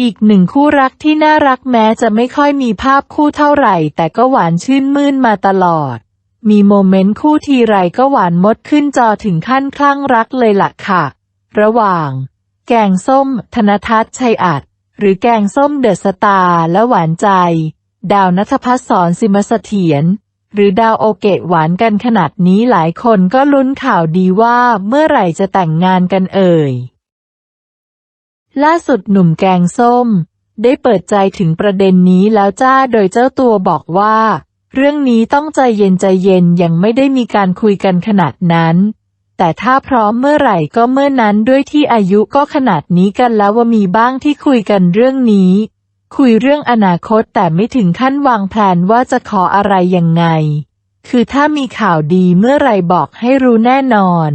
อีกหนึ่งคู่รักที่น่ารักแม้จะไม่ค่อยมีภาพคู่เท่าไหร่ แต่ก็หวานชื่นมื่นมาตลอด มีโมเมนต์คู่ทีไรก็หวานมดขึ้นจอถึงขั้นคลั่งรักเลยล่ะค่ะ ระหว่าง แกงส้ม ธนทัศน์ชัยอัดหรือแกงส้มเดอะสตาร์และหวานใจ ดาวนัทพัฒน์สอนสิมเสถียรหรือดาวโอเกะหวานกันขนาดนี้หลายคนก็ลุ้นข่าวดีว่าเมื่อไหร่จะแต่งงานกันเอ่ย ล่าสุดหนุ่มแกงส้ม ได้เปิดใจถึงประเด็นนี้แล้วจ้าโดยเจ้าตัวบอกว่า เรื่องนี้ต้องใจเย็นใจเย็นยังไม่ได้มีการคุยกันขนาดนั้น แต่ถ้าพร้อมเมื่อไหร่ก็เมื่อนั้นด้วยที่อายุก็ขนาดนี้กันแล้วว่ามีบ้างที่คุยกันเรื่องนี้ คุยเรื่องอนาคตแต่ไม่ถึงขั้นวางแผนว่าจะขออะไรยังไง คือถ้ามีข่าวดีเมื่อไหร่บอกให้รู้แน่นอน